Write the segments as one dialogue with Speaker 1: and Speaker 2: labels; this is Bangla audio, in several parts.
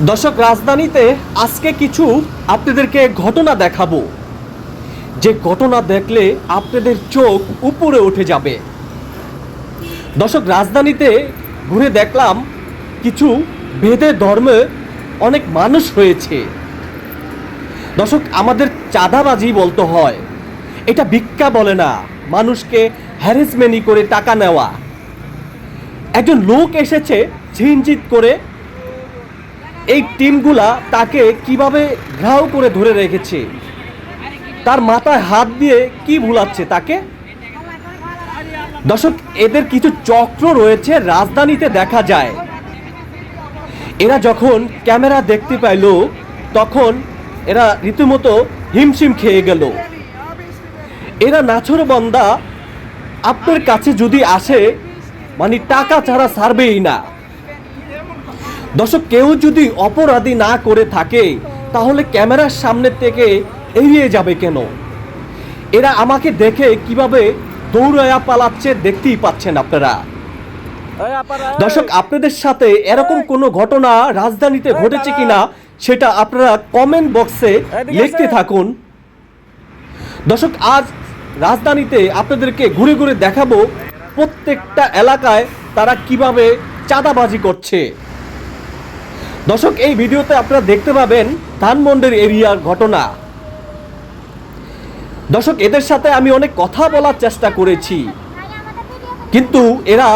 Speaker 1: দর্শক, রাজধানীতে আজকে কিছু আপনাদেরকে ঘটনা দেখাবো। যে ঘটনা দেখলে আপনাদের চোখ উপরে উঠে যাবে। দর্শক, রাজধানীতে ঘুরে দেখলাম কিছু ভেদে ধর্মে অনেক মানুষ হয়েছে। দর্শক, আমাদের চাঁদাবাজি বলতে হয়। এটা ভিক্ষা বলে না। মানুষকে হ্যারেসমেন্টই করে টাকা নেওয়া। একজন লোক এসেছে ঝিনঝিত করে এই টিমগুলা তাকে কীভাবে ঘাও করে ধরে রেখেছে? তার মাথায় হাত দিয়ে কি ভুলাচ্ছে তাকে? দর্শক, এদের কিছু চক্র রয়েছে রাজধানীতে দেখা যায়। এরা যখন ক্যামেরা দেখতে পাইল, তখন এরা রীতিমতো হিমশিম খেয়ে গেল। এরা নাছর বন্দা আপনার কাছে যদি আসে মানে টাকা ছাড়া ছাড়বেই না। দর্শক কেউ যদি অপরাধী না করে থাকে তাহলে ক্যামেরার সামনে থেকে এড়িয়ে যাবে কেন? এরা আমাকে দেখে কীভাবে দৌড়ায়া পালাচ্ছে দেখতেই পাচ্ছেন আপনারা। দর্শক আপনাদের সাথে এরকম কোনো ঘটনা রাজধানীতে ঘটেছে কিনা সেটা আপনারা কমেন্ট বক্সে লিখতে থাকুন। দর্শক আজ রাজধানীতে আপনাদেরকে ঘুরে ঘুরে দেখাবো প্রত্যেকটা এলাকায় তারা কীভাবে চাঁদাবাজি করছে। দর্শক এই ভিডিওতে আপনারা দেখতে পাবেন ধানমন্ডির এরিয়ার ঘটনা। দর্শক এদের সাথে আমি অনেক কথা বলার চেষ্টা করেছি। কিন্তু এরা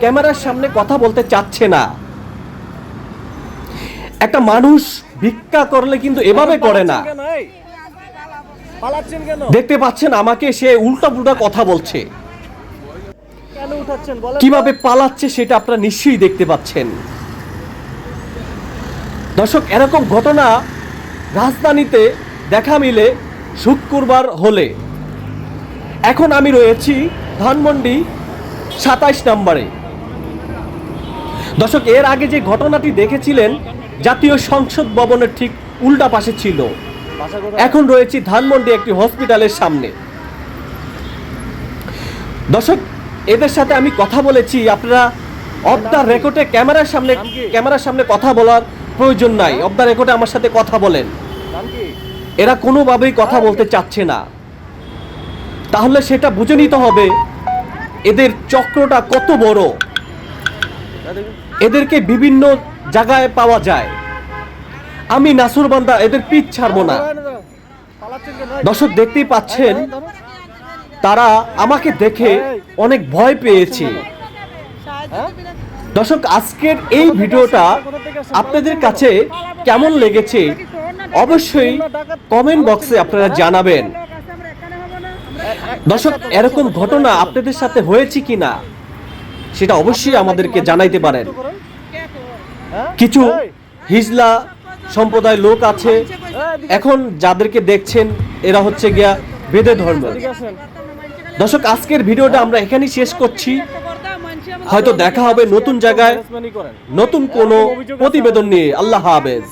Speaker 1: ক্যামেরার সামনে কথা বলতে চাচ্ছে না। একটা মানুষ ভিক্ষা করলে কিন্তু এভাবে করে না। দেখতে পাচ্ছেন আমাকে সে উল্টা পুল্টা কথা বলছে। কীভাবে পালাচ্ছে সেটা আপনারা নিশ্চয়ই দেখতে পাচ্ছেন। দর্শক এরকম ঘটনা রাজধানীতে দেখা মিলে শুক্রবার হলে। এখন আমি রয়েছি ধানমন্ডি সাতাইশ নম্বরে। দর্শক এর আগে যে ঘটনাটি দেখেছিলেন জাতীয় সংসদ ভবনের ঠিক উল্টা পাশে ছিল। এখন রয়েছি ধানমন্ডি একটি হসপিটালের সামনে। দর্শক এদের সাথে আমি কথা বলেছি। আপনারা অফ দ্য রেকর্ডে ক্যামেরার সামনে ক্যামেরার সামনে কথা বলার প্রয়োজন নাই। অফ দ্য রেকর্ডে আমার সাথে কথা বলেন। এরা কোনোভাবেই কথা বলতে চাচ্ছে না। তাহলে সেটা বুঝে নিতে হবে, এদের চক্রটা কত বড়। এদেরকে বিভিন্ন জায়গায় পাওয়া যায়। আমি নাসুর বান্দা, এদের পিঠ ছাড়বো না? দর্শক, দেখতেই পাচ্ছেন, তারা আমাকে দেখে অনেক ভয় পেয়েছে? দর্শক, আজকের এই ভিডিওটা আপনাদের কাছে কেমন লেগেছে অবশ্যই কমেন্ট বক্সে আপনারা জানাবেন। দর্শক, এরকম ঘটনা আপনাদের সাথে হয়েছে কিনা সেটা অবশ্যই আমাদেরকে জানাইতে পারেন? কিছু হিজলা সম্প্রদায় লোক আছে। এখন যাদেরকে দেখছেন, এরা হচ্ছে গিয়া বেদে ধর্ম। দর্শক, আজকের ভিডিওটা আমরা এখানেই শেষ করছি। হয়তো দেখা হবে নতুন জায়গায় নতুন কোনো প্রতিবেদন নিয়ে। আল্লাহ হাফেজ।